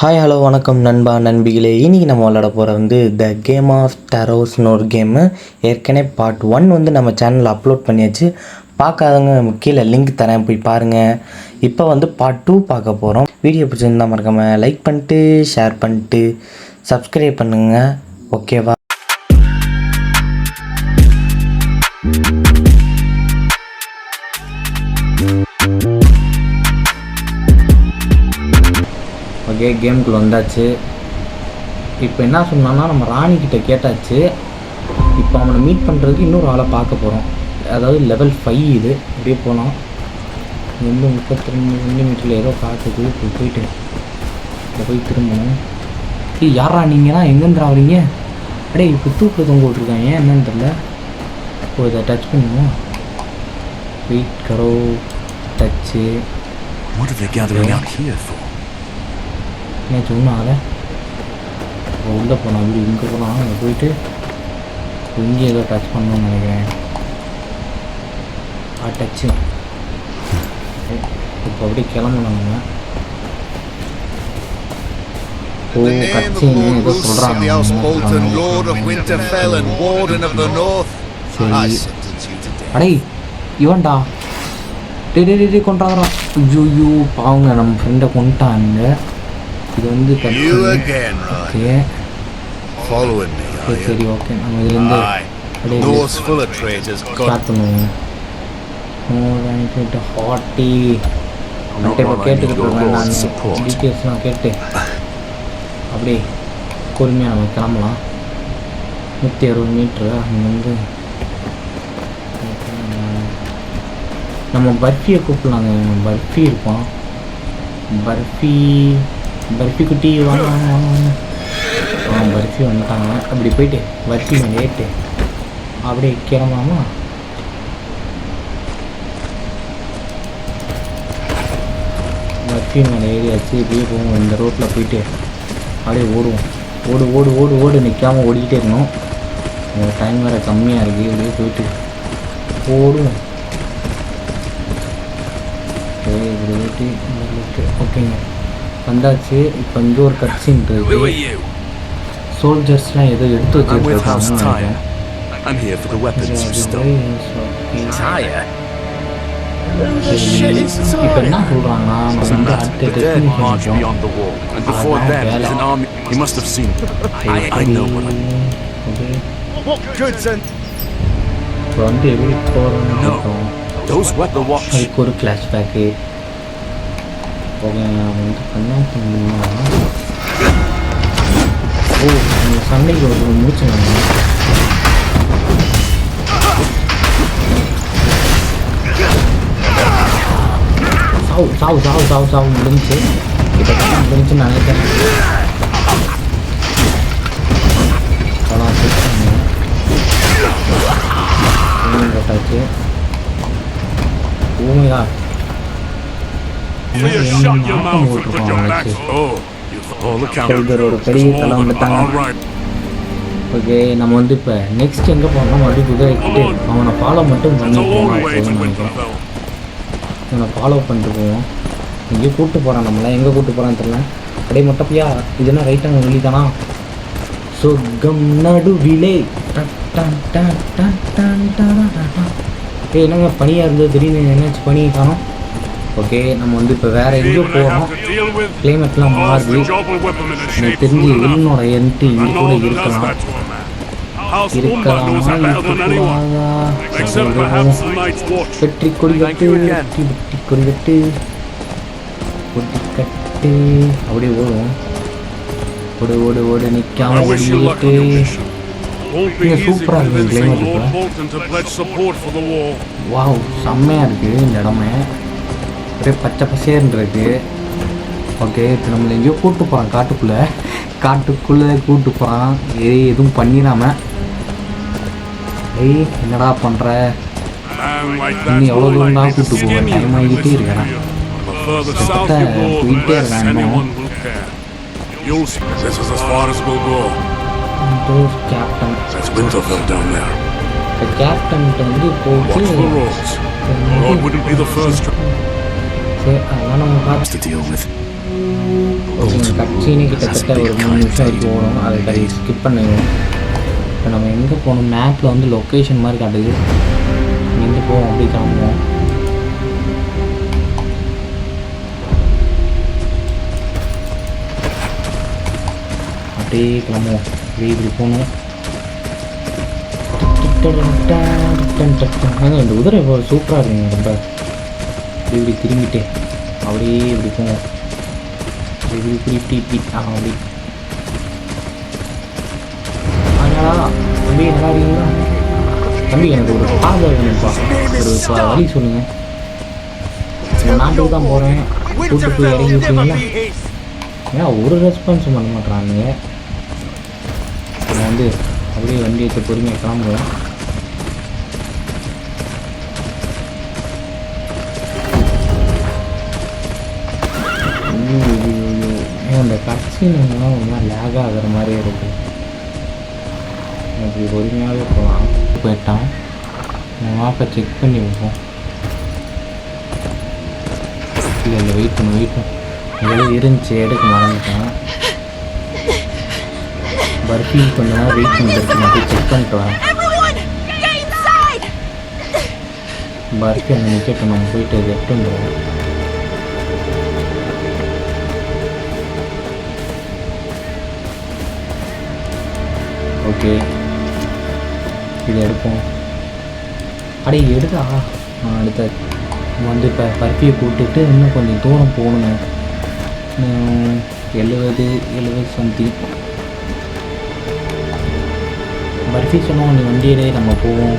Hi hello வணக்கம் நண்பா நண்பிகளே. இன்றைக்கி நம்ம விளாட போகிற வந்து த கேம் ஆஃப் டரோஸ்னு ஒரு கேமு ஏற்கனவே பார்ட் ஒன் வந்து நம்ம சேனலில் அப்லோட் பண்ணியாச்சு. பார்க்காதவங்க கீழே லிங்க் தரேன் போய் பாருங்கள் இப்போ வந்து பார்ட் டூ பார்க்க போகிறோம் வீடியோ பிடிச்சிருந்தா மறக்காமல் லைக் பண்ணிட்டு ஷேர் பண்ணிட்டு சப்ஸ்கிரைப் பண்ணுங்கள் ஓகேவா ஓகே கேமுக்குள்ளே வந்தாச்சு. இப்போ என்ன சொன்னான்னா நம்ம ராணி கிட்ட கேட்டாச்சு. இப்போ அவனை மீட் பண்ணுறதுக்கு இன்னொரு ஆளை பார்க்க போகிறோம் அதாவது லெவல் ஃபைவ் இது. அப்படியே போகலாம் ரொம்ப முப்பத்தி ரெண்டு சென்டிமீட்டரில் ஏதோ காட்டுது. இப்போ போயிட்டு இப்போ போய் திரும்பணும். ஏய் யாரா நீங்கன்னா எங்கேருந்து வரீங்க? அடே இப்போ தூக்கில் தொங்க விட்ருக்காங்க ஏன் என்னன்னு தெரில ஓ இதை டச் பண்ணுவோம் வெயிட் கரோ டச்சு நேற்று ஒன்றும் ஆகலை உள்ளே போனோம் அப்படி இங்கே போனோம் அங்கே போயிட்டு இங்கே ஏதோ டச் பண்ணணும்னு நினைக்கிறேன். ஆ டச்சு இப்போ அப்படியே கிளம்பணுங்க ஓ கட்சின்னு ஏதோ சொல்கிறாங்க இவன்டா. டே டே டே கொண்டாடுறான் ஐயோ பாவங்க நம்ம ஃப்ரெண்டை கொண்டாங்க இது வந்து ஓகே சரி ஓகே நம்ம இதுலேருந்து ஸ்டார்ட் பண்ணுவோம். ஹாட்டி இப்போ கேட்டுக்கிட்டு நான். டீட்டெயில்ஸ்லாம் கேட்டு. அப்படியே பொறுமையாக நம்ம கிளம்பலாம். நூற்றி அறுபது மீட்ரு அங்கேருந்து நம்ம பர்ஃபியை கூப்பிடலாங்க. பர்ஃபி இருப்பான். பர்ஃபி பர்ஃபி குட்டி வாங்க வாங்க வாங்க வாங்க. ஆ பர்ஃபி வந்துட்டாங்க. அப்படி போயிட்டு பர்ஃபி மேலே அப்படியே கிளம்பாமா பர்ஃபி மேலே ஏறியாச்சு இப்படியே போவோம். இந்த ரோட்டில் போயிட்டு அப்படியே ஓடுவோம். ஓடு ஓடு ஓடு ஓடு. நிற்காமல் ஓடிக்கிட்டே இருக்கணும். டைம் வேறு கம்மியாக இருக்குது இப்படியே போயிட்டு ஓடுவோம். இப்படி போயிட்டு ஓகேங்க. வந்தாச்சு இப்போ இங்கே ஒரு கட்சின் Who are இருக்கு you? சோல்ஜர்ஸ்லாம் ஏதோ எடுத்து I'm with House வச்சுருக்காங்க Tyre. I'm here for the weapons you stole. Tyre? இப்போ என்ன சொல்கிறாங்கன்னா நம்ம Doesn't வந்து matter. அடுத்த The dead destination march beyond the wall. And before Ah, them, well. there's an army. You must have seen. I, I know what I'm. Okay what goods and இப்போ வந்து எப்படி போகிறோம்னு No. பார்த்தோம் Those weapon watch. அதுக்கு ஒரு flashback còn à, khánh năng thì mình nói ô mình sáng đi rồi mình muốn chừng sau sau sau sau sau lưng chết thì phải cắt lưng trên này cho sau đó chết mình rồi phải chết uống rồi சொல்கிற ஒரு பெரிய தளம் okay நம்ம வந்து இப்போ next எங்கே போனோம் மறுபடியும் குதிரைக்கிட்டு அவனை ஃபாலோ மட்டும் பண்ணி நினைக்கிறேன் இவனை ஃபாலோ பண்ணிட்டு போவோம். எங்கேயோ கூப்பிட்டு போகிறான் நம்மளை. எங்கே கூப்பிட்டு போகிறான்னு தெரில அப்படியே மொட்டப்பையா இதுனா ரைட்டான வழி தானா? சொர்க்கம் நடுவிலே. ஏய் என்னங்க பனியாக இருந்தது? திடீர்னு என்னாச்சு? பனி காணும். ஓகே நம்ம வந்து இப்போ வேற எங்கேயோ போகிறோம் கிளைமேட்லாம் மாறுது. எனக்கு தெரிஞ்சு வில்லனோட என்ட்ரி இங்கே கூட இருக்கலாம். வெற்றி கொடிகட்டு வெற்றி வெற்றி கொடிகட்டு கொடிக்கட்டு ஓடும் ஓடு ஓடு ஓடு நிற்காம ஓடிட்டு சூப்பராக இருக்குது வாவ் செம்மையாக இருக்குது இந்த இடமே. அப்படியே பச்சை பசேன்னு இருக்குது ஓகே இப்போ நம்மளை எங்கேயோ கூப்பிட்டு போகிறான் காட்டுக்குள்ளே. காட்டுக்குள்ளே கூப்பிட்டு போகிறான் ஏய் எதுவும் பண்ணிடாம. ஏய் என்னடா பண்ணுற இன்னும் எவ்வளோ தூரம் தான் கூப்பிட்டு போவேன் டைம் ஆகிட்டே இருக்கிறேன் போயிட்டே இருக்கேன் கேப்டன் கேப்டன் வந்து போட்டு சரி அதெல்லாம் நம்ம பார்த்து கட்சினே கிட்டத்தட்ட ஒரு மூணு நிமிஷம் வரைக்கும் ஓடும் அதை கறி ஸ்கிப் பண்ணிடுவோம். இப்போ நம்ம எங்கே போகணும்? மேப்பில் வந்து லொக்கேஷன் மாதிரி காட்டுது. இங்கேருந்து போவோம்? அப்படி கிளம்புவோம். அப்படியே கிளம்புவோம். அப்படியே இப்படி போகணும். இந்த குதிரை சூப்பராக இருக்குங்க ரொம்ப. இப்படி இப்படி திரும்பிட்டே அப்படியே இப்படி போவோம். இப்படி இப்படி இப்படி இப்படி. ஆ அப்படி. அதனால தம்பி நல்லா இருக்கீங்களா தம்பி எனக்கு ஒரு பாதை வேணும்ப்பா. ஒரு வழி சொல்லுங்கள் நான் நாட்டுக்கு தான் போகிறேன் கூட்டு போய் இறங்கி விட்டீங்களா? ஏன் ஒரு ரெஸ்பான்ஸும் பண்ண மாட்டேறானுங்க நான் வந்து அப்படியே வண்டி பொறுமையாக கிளம்புவேன் அந்த ஒரு மாதிரி லேக் ஆகிற மாதிரியே இருக்கு. அப்படி பொறுமையாகவே போகலாம் போயிட்டான் நம்ம மாப்பை செக் பண்ணி வைப்போம் இல்லை இல்லை வெயிட் பண்ணு வெயிட் பண்ணு. எவ்வளோ இருந்துச்சு எடுக்க மறந்துட்டேன். பர்ஃபி கொஞ்ச நேரம் வெயிட் பண்ணிட்டு நான் போய் செக் பண்ணிட்டு வரேன்! பர்ஃபி அங்கே நிற்கட்டும் நம்ம போயிட்டு அது எடுத்து ஓகே இது எடுப்போம். அடே எடுதா நான் அடுத்த வந்து இப்போ பர்ஃபியை போட்டுட்டு இன்னும் கொஞ்சம் தூரம் போகணுங்க. எழுபது எழுபது சம்திங் பர்ஃபி சொன்னோம் நீ வண்டியிலே நம்ம போவோம்.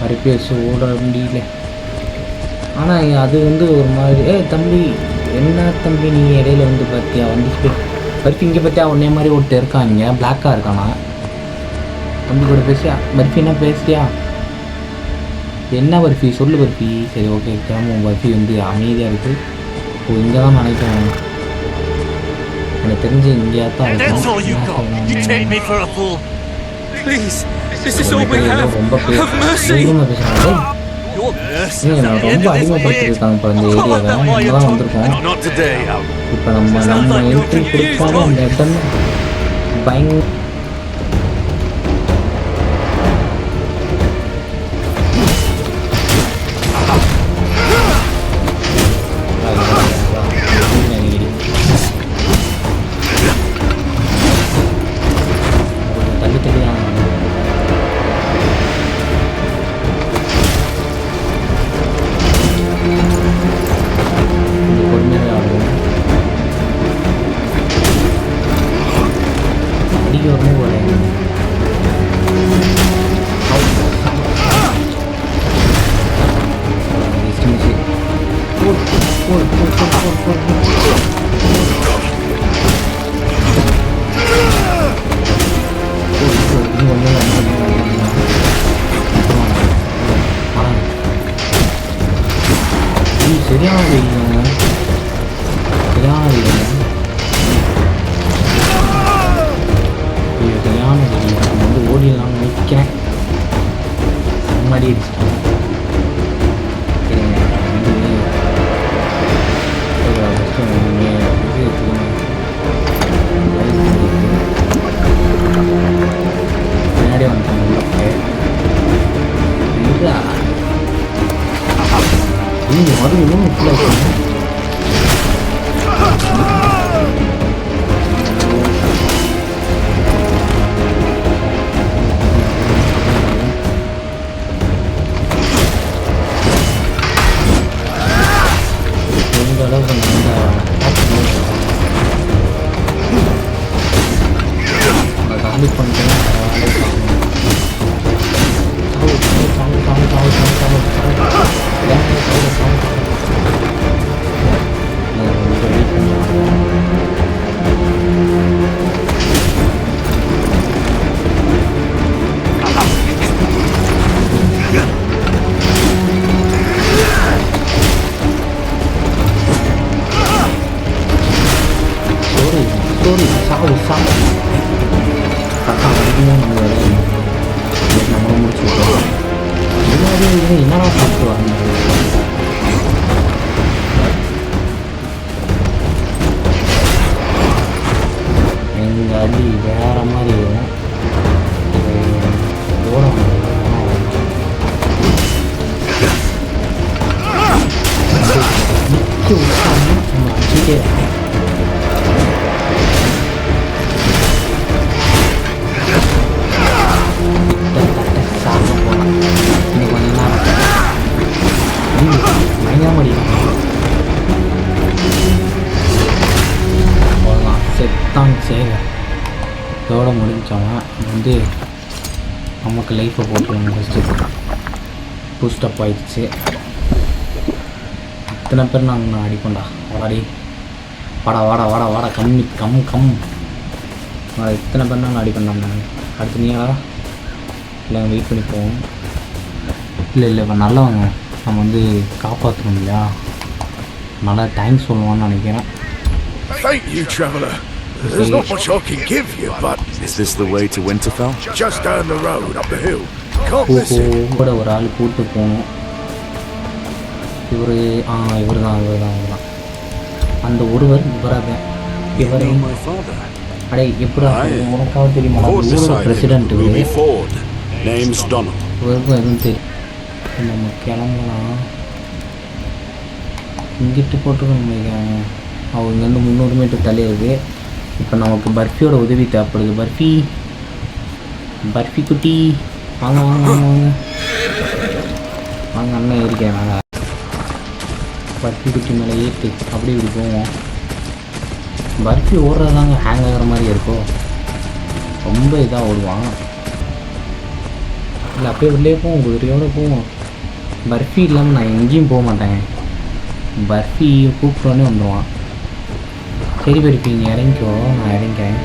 பர்ஃபியை ஓட முடியல ஆனால் அது வந்து ஒரு மாதிரி ஏ தம்பி என்ன தம்பி நீ இடையில வந்து பார்த்தியா வந்து பர்ஃபி இங்கே பார்த்தியா உன்னே மாதிரி ஒருத்தர் இருக்காங்க பிளாக்காக இருக்கானா? தம்பி கூட பேசியா பர்ஃபி என்ன பேசுறியா? என்ன பர்ஃபி? சொல்லு பர்ஃபி. சரி ஓகே கிளம்புவோம் பர்ஃபி வந்து அமைதியாக இருக்குது ஓ இங்கே தான் நினைக்கிறேன். எனக்கு தெரிஞ்சு இங்கேயா தான். ரொம்ப. பேசுகிறாங்க நான் ரொம்ப அடிமைப்படுத்திருக்காங்க இப்போ இந்த ஏரியாவை இங்கே தான் வந்திருக்கோம். இப்போ நம்ம நம்ம என்ட்ரி கொடுப்பாங்க அந்த இடம் பயங்க 我过会，我不过，我过会。நீங்க மறுபடியும் உள்ள இதோட வந்து நமக்கு லைஃப்பை போட்டுருவாங்க ஃபஸ்ட்டு பூஸ்டப் ஆயிடுச்சு. இத்தனை பேர் நாங்கள் அடிப்போண்டா வாடி வாடா வாடா வாடா வாடா. கம்மி கம் கம் வாடா, இத்தனை பேர் நாங்கள் அடிப்போம்டா நாங்கள் அடுத்து நீங்களா இல்லை வெயிட் பண்ணி போவோம். இல்லை இல்லை இப்போ நல்லவங்க. நம்ம வந்து காப்பாற்றணும் இல்லையா? நல்லா டைம் சொல்லுவான்னு நினைக்கிறேன். Thank you. There's not much I can give you, but Is this the way to Winterfell? just down the road up the hill. Can't miss it. கூட ஒரு ஆள் கூப்பிட்டு போகணும் இவர் ஆ இவர் தான் இவர் தான் இவர் தான் அந்த ஒருவர் இவராக You இவரே know my father. அடே எப்படா. உனக்காக தெரியுமா ஊரோட. பிரசிடென்ட் இவர் Ford. Name's Donald. இவருக்கும் எதுவும் தெரியும் நம்ம கிளம்பலாம் இங்கிட்டு நினைக்கிறாங்க அவங்க இங்கேருந்து முந்நூறு மீட்டர் தள்ளி இருக்கு இப்போ நமக்கு பர்ஃபியோட உதவி தேவைப்படுது. பர்ஃபி. பர்ஃபி குட்டி. வாங்க வாங்க வாங்க வாங்க. வாங்க அண்ணன் ஏறிக்கிறேன். வாங்க. பர்ஃபி குட்டி மேலே ஏற்று அப்படி இப்படி போவோம். பர்ஃபி ஓடுறது தாங்க ஹேங் ஆகிற மாதிரி இருக்கும். ரொம்ப இதாக ஓடுவான். இல்லை அப்படியே உள்ளே போவோம். குதிரையோடு போவோம். பர்ஃபி இல்லாமல் நான் எங்கேயும் போக மாட்டேன். பர்ஃபி கூப்பிட்டோன்னே வந்துடுவான் சரி பர்ஃபி நீ இறங்கிக்கோ. நான் இறங்கிக்கிறேன்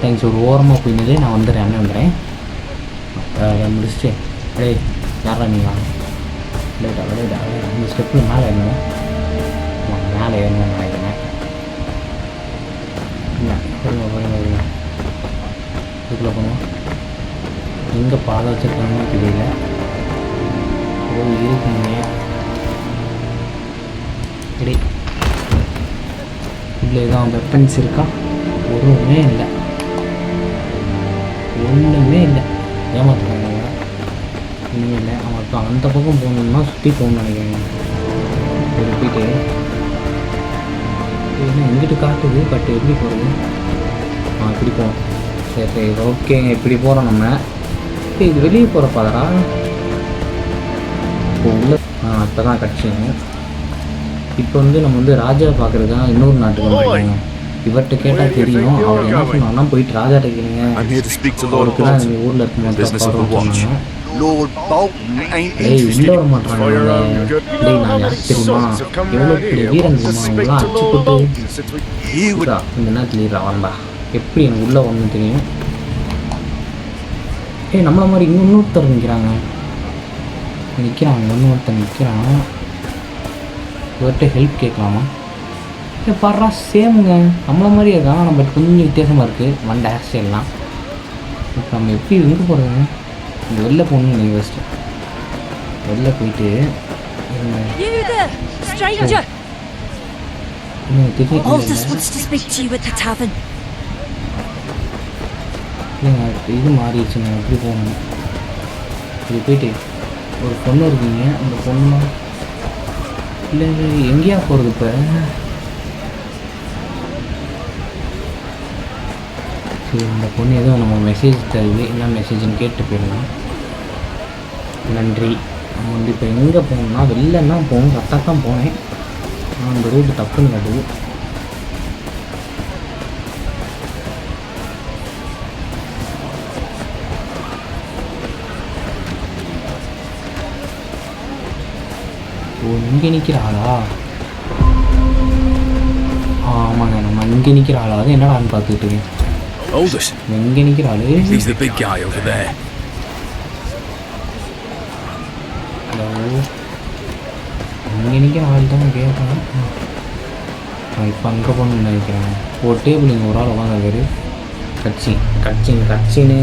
தேங்க்ஸ் ஒரு ஓரமாக போய் நில்லு, நான் வந்துடுறேன். அண்ணன் வந்துடுறேன். அதை முடிச்சுட்டு டேய் யாரா நீ? வாங்க விளையாடா விளையாடா விளையாடா. இந்த ஸ்டெப்பில் மேலே ஏறணும் நான் மேலே ஏறணும்னு நினைக்கிறேன். இல்லை வருங்க வருங்க வருங்க இதுக்குள்ளே போனோம். எங்கே பாதை வச்சுருக்காங்கன்னு தெரியல. ஓ இருக்குங்க இடி இதில் எதாவது வெப்பன்ஸ் இருக்கா? ஒன்றுமே இல்லை. ஒன்றுமே இல்லை. ஏமாத்துறாங்க ஒன்றுமே இல்லை. அவன் இப்போ அந்த பக்கம் போகணுன்னா சுற்றி போகணும்னு நினைக்கிறேன் ஒரு ஏன்னா எங்கிட்டு காட்டுது? பட் எப்படி போகிறது ஆ இப்படி போவோம் சரி சரி. ஓகே. இப்படி போகிறோம் நம்ம. இது வெளியே போகிற பாதரா இப்போ உள்ள ஆ இப்போ தான் கட்சிங்க இப்போ வந்து நம்ம வந்து ராஜா பார்க்குறதுக்காக இன்னொரு நாட்டுக்கு வந்திருக்கோங்க இவர்கிட்ட கேட்டால் தெரியும். அவர் என்ன சொன்னாங்கன்னா போயிட்டு ராஜாட்ட கேளுங்க அவருக்கு தான் ஊரில் இருக்கும் உள்ள. வர மாட்டாங்க டேய் நான் தெரியுமா? எவ்வளோ பெரிய வீரன் தெரியுமா? போட்டு இந்த நேரத்தில் இருடா வரண்டா எப்படி எனக்கு உள்ளே வரணும் தெரியும்? ஏய் நம்மள மாதிரி இன்னும் இன்னொருத்தர் நிற்கிறாங்க நிற்கிறாங்க இன்னொருத்தர் நிற்கிறான் இவர்கிட்ட ஹெல்ப் கேட்கலாமா? ஏ பாடுறா சேமுங்க. நம்மள மாதிரியே தான் நம்ம கொஞ்சம் வித்தியாசமாக இருக்குது வண்ட ஹேர் ஸ்டைல்லாம் இப்போ நம்ம எப்படி எங்கே போகிறதுங்க இந்த வெளில போகணும்னு நீங்கள் ஃபஸ்ட்டு வெளில போயிட்டு இது மாறிடுச்சுங்க எப்படி போகணும். இது போயிட்டு ஒரு பொண்ணு இருக்கீங்க அந்த பொண்ணு இல்லை எங்கேயா போகிறது இப்போ? சரி இந்த பொண்ணு எதுவும் நம்ம மெசேஜ் தருது. என்ன மெசேஜ்னு கேட்டு போயிடலாம். நன்றி. நம்ம வந்து இப்போ எங்கே போகணும்னா வெளிலன்னா போகணும் கரெக்டாக தான் போனேன். ஆனால் அந்த ரூட்டு தப்புன்னு காட்டுது. ஓ இங்கே நிற்கிற ஆளா? ஆமாங்க நம்ம இங்கே நிற்கிற ஆளா. அது என்னடான்னு பார்த்துட்டு இருக்கேன். இங்கே நிற்கிற ஆளு. ஹலோ இங்கே நிற்கிற ஆள் தான் கேட்கணும் நான் இப்போ அங்கே போகணும்னு நினைக்கிறேன். ஒரு டேபிள் இங்கே ஒரு ஆள் உட்காந்துருக்காரு கட்சி கட்சின் கட்சின்னு.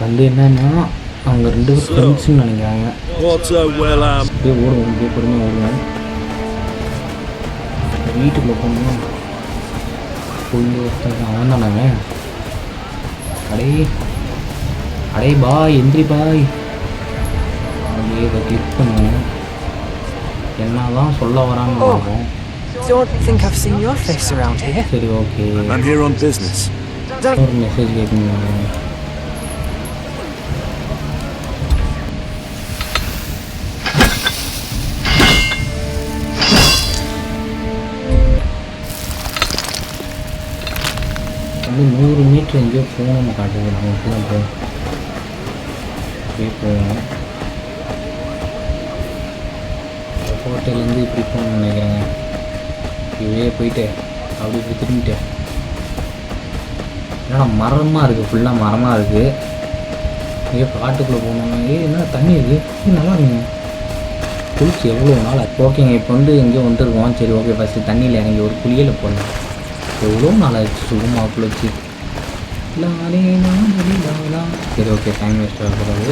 வந்து என்னன்னா அவங்க ரெண்டு பேரும் ஃப்ரெண்ட்ஸ்னு நினைக்கிறாங்க What's a well am? அப்படியே ஓடுவோம் அப்படியே பொறுமையாக ஓடுவோம் வீட்டுக்குள்ளே போகணும் போய் ஒருத்தன் அவன் தானே அடே அடே பாய் எந்திரி பாய் அப்படியே இதை கிளிக் பண்ணுவோம் என்னதான் சொல்ல வரான்னு Oh. பார்ப்போம் Don't think I've seen your face around here. சரி okay I'm here on business. ஒரு மெசேஜ் கேட்குங்க வந்து நூறு மீட்ரு எங்கேயோ போகணும் காட்டுது. நம்ம இப்படிதான் போகணும். அப்படியே போகணும். ஹோட்டல்லேருந்து இப்படி போகணும்னு நினைக்கிறேங்க. இப்படியே போயிட்டு அப்படி இப்படி திரும்பிட்டேன் என்னடா மரமாக இருக்குது ஃபுல்லாக மரமாக இருக்குது எங்கேயோ காட்டுக்குள்ளே போகணும் ஏ என்ன தண்ணி இருக்குது நல்லா இருக்குங்க. குளிச்சு எவ்வளோ நாள்? ஓகேங்க இப்போ வந்து எங்கேயோ வந்துருக்கோம். சரி ஓகே ஃபஸ்ட்டு தண்ணியில் இறங்கி ஒரு குளியலில் போடலாம் எவ்வளோ நாள் ஆச்சு சுகமாக குளிச்சு சரி ஓகே டைம் வேஸ்ட் ஆகக்கூடாது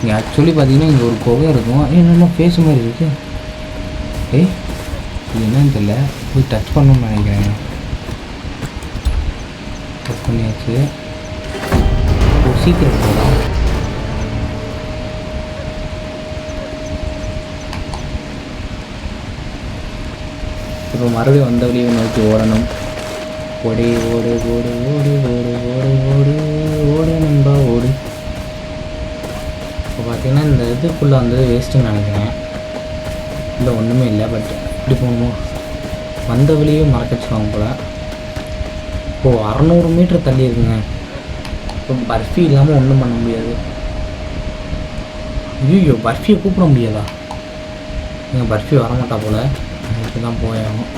இங்கே ஆக்சுவலி பார்த்தீங்கன்னா இங்கே ஒரு குகை இருக்கும். என்னென்ன என்னமோ ஃபேஸ் மாதிரி இருக்கு. ஏய் இது என்னன்னு தெரியல. போய் டச் பண்ணணும்னு நினைக்கிறேன். டச் பண்ணியாச்சு. ஓ சீக்கிரம் போகலாம் இப்போ மறுபடியும் வந்த வழியை நோக்கி ஓடணும். ஓடி ஓடு ஓடு ஓடு ஓடு ஓடு ஓடு ஓடு நண்பா ஓடு. இப்போ பார்த்தீங்கன்னா இந்த இதுக்குள்ளே வந்தது வேஸ்ட்டுன்னு நினைக்கிறேன். இல்லை ஒன்றுமே இல்லை பட் இப்படி போகணுமோ? வந்த வழியே மறக்கச்சுவாங்க போல். இப்போ அறநூறு மீட்டர் தள்ளி இருக்குங்க. இப்போ பர்ஃபி இல்லாமல் ஒன்றும் பண்ண முடியாது. ஐயோ பர்ஃபியை கூப்பிட முடியாதா? நீங்கள் பர்ஃபி வரமாட்டா போல்? இப்படி தான் போயாகும்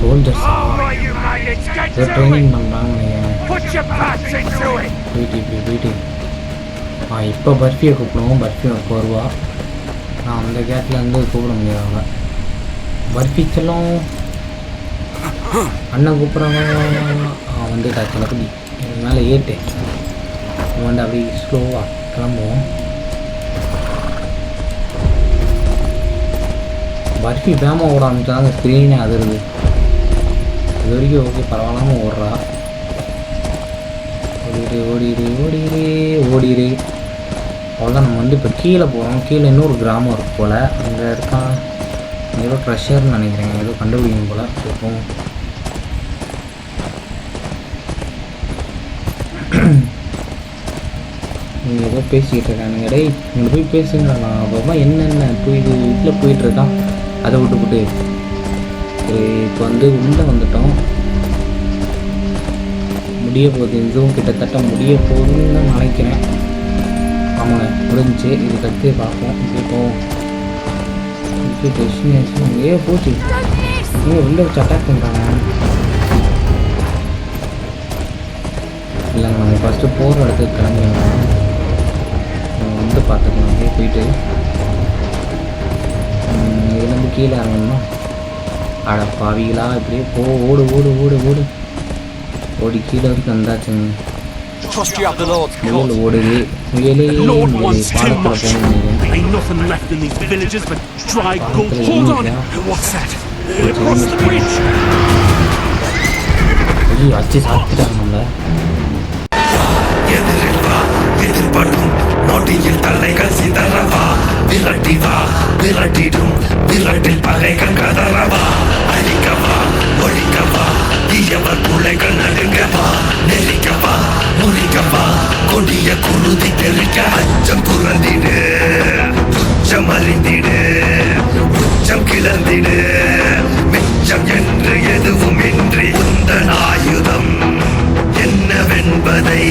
சோல்ஜர்ஸ் ஏதோ ட்ரைனிங் பண்ணுறாங்கன்னு நினைக்கிறேன் Put your butts into it! போயிட்டு இப்படி போயிட்டு ஆ இப்போ பர்ஃபியை கூப்பிடுவோம். பர்ஃபி வருவா நான் அந்த கேட்டில் இருந்து கூப்பிட முடியாது அவளை. பர்ஃபி செல்லம் அண்ணன் கூப்பிட்றாங்க. ஆ வந்துட்டா கிளப்பி இது மேலே ஏட்டு. இவன் வந்து அப்படியே ஸ்லோவாக கிளம்புவோம். பர்ஃபி வேகமாக ஓட ஆரம்பிச்சாங்க ஸ்க்ரீனே அதிருது. இது வரைக்கும் ஓகே பரவாயில்லாமல் ஓடுறா. ஓடிடு ஓடிடு ஓடிடு ஓடிடு. அவ்வளோதான் நம்ம வந்து இப்போ கீழே போகிறோம் கீழே இன்னொரு கிராமம் இருக்கு போல். அங்கே இருக்கான் ஏதோ ட்ரெஷர்னு நினைக்கிறேன் ஏதோ கண்டுபிடிக்கும் போல் இருக்கும். நீங்கள் ஏதோ பேசிக்கிட்டு இருக்கானுங்க. டேய் இங்கே போய் பேசுங்க. நான் அப்புறமா என்னென்ன போய் இது போயிட்டுருக்கான் அதை விட்டுவிட்டு சரி இப்போ வந்து உள்ளே வந்துட்டோம். முடிய போகுது இதுவும் கிட்டத்தட்ட முடிய போகுதுன்னு தான் நினைக்கிறேன். ஆமாங்க முடிஞ்சு இது அடுத்து பார்ப்போம். இப்படி போவோம். டெஸ்டினேஷன் ஏ போச்சு. ஏன் உள்ளே வச்சு அட்டாக் பண்ணுறாங்க இல்லைங்க நம்ம ஃபஸ்ட்டு போகிற இடத்துக்கு கிளம்பி நம்ம வந்து பார்த்துக்கலாம். அங்கேயே போயிட்டு கீழே இறங்கணுமா அட பாவிகளா இப்படியே போ ஓடு ஓடு ஓடு ஓடு ஓடி கீழே வரைக்கும் வந்தாச்சுங்க Trust you have the Lord's முயல் ஓடுது முயலே The Lord முயலே wants too பாலத்தில் much. போகணும் Ain't nothing left in these villages but dry gulp. Uncle Hold on! India. What's that? Across the bridge! ஐயோ அச்சு சாப்பிட்டுட்டாங்க நம்மள எதிர்படும் நொடியில் தலைகள் சிதறவா? விரட்டி வா விரட்டிடும். விரட்டில் பகைகள் கதறவா? அழிக்கவா ஒழிக்கவா? தீயவர் புலைகள் நடுங்கவா? நெருக்கவா முறிக்கவா? கொடிய குருதி தெரிக்க அச்சம் துறந்திடு உச்சம் அறிந்திடு உச்சம் கிளந்திடு மிச்சம் என்று எதுவும் இன்றி உந்தன் ஆயுதம் என்னவென்பதை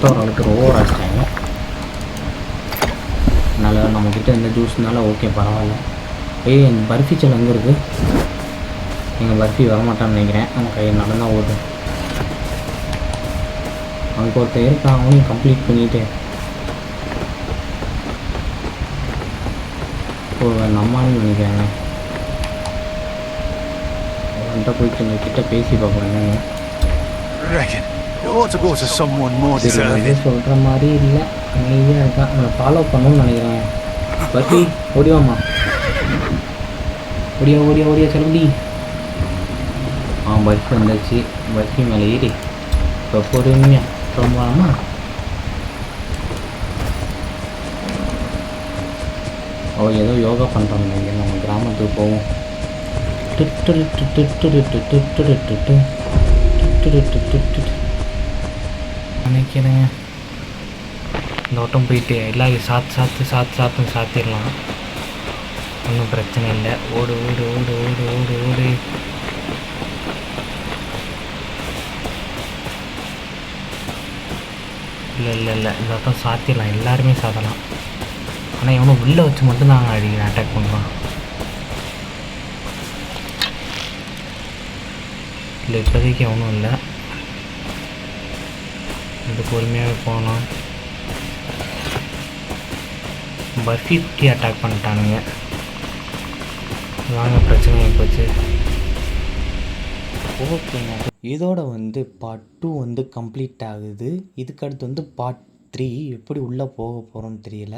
ரத்தம் ஒரு அளவுக்கு ஓவர் ஆச்சிட்டாங்க அதனால் நம்மக்கிட்ட இந்த ஜூஸ்னால ஓகே பரவாயில்ல. ஏய் எங்கள் பர்ஃபி செல் எங்கே இருக்குது எங்கள் பர்ஃபி வரமாட்டான்னு நினைக்கிறேன். நம்ம கை நடந்தால் ஓடுது அங்கே ஒருத்தர் இருக்கான் அவனையும் கம்ப்ளீட் பண்ணிட்டு. ஓ நம்மான்னு நினைக்கிறாங்க. அவன்கிட்ட போயிட்டு இந்த கிட்ட பேசி பார்ப்போம் you ought to go to someone more deserving. மாதிரி இல்லை அமைதியாக இருக்கான் அவனை ஃபாலோ பண்ணணும்னு நினைக்கிறேன் பர்ஃபி ஓடிவாமா ஓடியா ஓடியா ஓடியா செல்வி ஆ பர்ஃபி வந்தாச்சு பர்ஃபி மேலே ஏறி இப்போ பொறுமையாக கிளம்பலாமா ஓ ஏதோ யோகா பண்ணுறாங்க நினைக்கிறேன் நம்ம கிராமத்துக்கு போவோம் டிட்டுரு டிட்டுரு டிட்டுரு டிட்டு டிட்டுரு டிட்டு நினைக்கிறேன். இந்த ஓட்டம் போயிட்டு எல்லாரையும் சாத்து சாத்து சாத்து சாத்துன்னு சாத்திடலாம். ஒன்றும் பிரச்சனை இல்லை. ஓடு ஓடு ஓடு ஓடு ஓடு ஓடு. இல்லை இல்லை இல்லை. இந்த வட்டம் சாத்திடலாம். எல்லாருமே சாத்தலாம். ஆனால் இவனை உள்ளே வச்சு மட்டும் தான் அடிக்கிறேன் அட்டாக் பண்ணுவான். இல்லை இப்போதைக்கு அவனும் இல்லை. இது பொறுமையாக போகணும் பர்ஃபி குட்டி அட்டாக் பண்ணிட்டானுங்க. வாங்க பிரச்சனை போச்சு. ஓகேங்க இதோட வந்து பார்ட் டூ வந்து கம்ப்ளீட் ஆகுது. இதுக்கு அடுத்து வந்து பார்ட் த்ரீ எப்படி உள்ளே போக போகிறோம்னு தெரியல.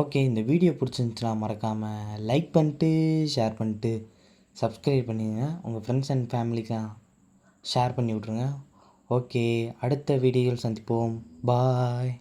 ஓகே இந்த வீடியோ பிடிச்சிருந்துச்சுன்னா மறக்காமல் லைக் பண்ணிட்டு ஷேர் பண்ணிட்டு சப்ஸ்கிரைப் பண்ணிடுங்க உங்கள் ஃப்ரெண்ட்ஸ் அண்ட் ஃபேமிலிக்கு ஷேர் பண்ணி விட்ருங்க ஓகே அடுத்த வீடியோவில் சந்திப்போம். பாய்.